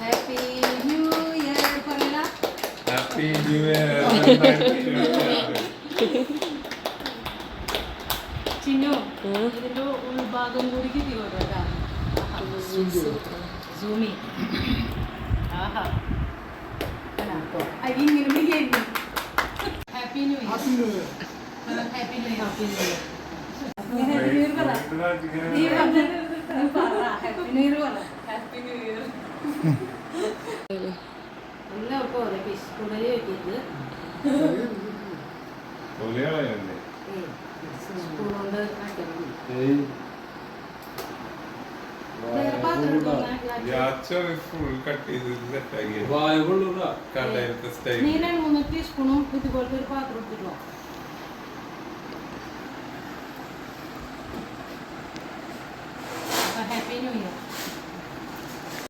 Happy new year Chinnu ഇതിന്റെ ഉൾഭാഗം കൂടി സൂമി. ആഹാ. അതിങ്ങനെ വിളിയായിരുന്നു happy new year happy new year happy new year happy new year നീ പറഞ്ഞ നീ പറ. ഹാപ്പി ന്യൂ ഇയർ പറ. മൂന്ന് ടീസ്പൂണും ഇതുപോലത്തെ ഒരു പാത്രം എടുത്തിട്ടോ ഹാപ്പി ന്യൂ ഇയർ